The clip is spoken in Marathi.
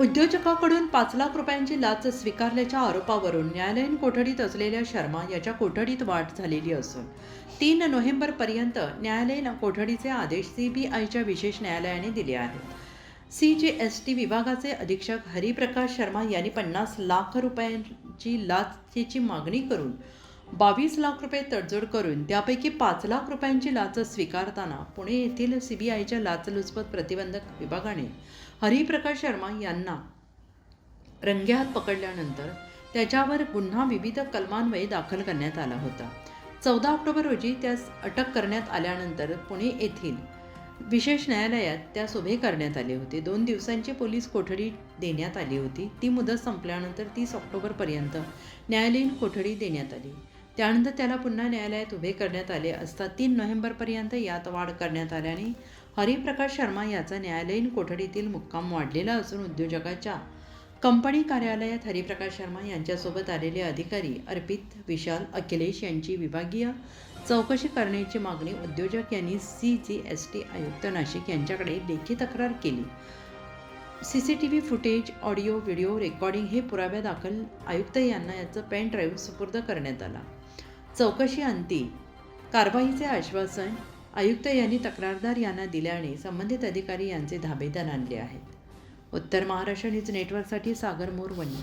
उद्योजकाकडून पाच लाख रुपयांची लाच स्वीकारल्याच्या आरोपावरून न्यायालयीन कोठडीत असलेल्या शर्मा याच्या कोठडीत वाढ झालेली असून तीन नोव्हेंबरपर्यंत न्यायालयीन कोठडीचे आदेश सी बी आयच्या विशेष न्यायालयाने दिले आहेत. सी जी एस टी विभागाचे अधीक्षक हरिप्रकाश शर्मा यांनी पन्नास लाख रुपयांची लाचेची मागणी करून बावीस लाख रुपये तडजोड करून त्यापैकी पाच लाख रुपयांची लाच स्वीकारताना पुणे येथील सी बी आयच्या लाचलुचपत प्रतिबंधक विभागाने हरिप्रकाश शर्मा यांना रंग्यात पकडल्यानंतर त्याच्यावर गुन्हा विविध कलमान्वये दाखल करण्यात आला होता. चौदा ऑक्टोबर रोजी त्यास अटक करण्यात आल्यानंतर पुणे येथील विशेष न्यायालयात त्यास उभे करण्यात आले होते. दोन दिवसांची पोलीस कोठडी देण्यात आली होती. ती मुदत संपल्यानंतर तीस ऑक्टोबरपर्यंत न्यायालयीन कोठडी देण्यात आली. त्यानंतर त्याला पुन्हा न्यायालयात उभे करण्यात आले असता तीन नोव्हेंबरपर्यंत यात वाढ करण्यात आल्याने हरिप्रकाश शर्मा याचा न्यायालयीन कोठडीतील मुक्काम वाढलेला असून उद्योजकाच्या कंपनी कार्यालयात हरिप्रकाश शर्मा यांच्यासोबत आलेले अधिकारी अर्पित विशाल अखिलेश यांची विभागीय चौकशी करण्याची मागणी उद्योजक यांनी सी जी एस टी आयुक्त नाशिक यांच्याकडे लेखी तक्रार केली. C C T V footage audio video recording हे पुराव्या दाखल आयुक्त यांना याचं पेन ड्राईव्ह सुपूर्द करण्यात आला. चौकशी अंती. कारवाईचे आश्वासन आयुक्त यांनी तक्रारदार यांना दिल्याने संबंधित अधिकारी यांचे धाबेदार आणले आहेत. उत्तर महाराष्ट्र न्यूज नेटवर्कसाठी सागर मोरवणी.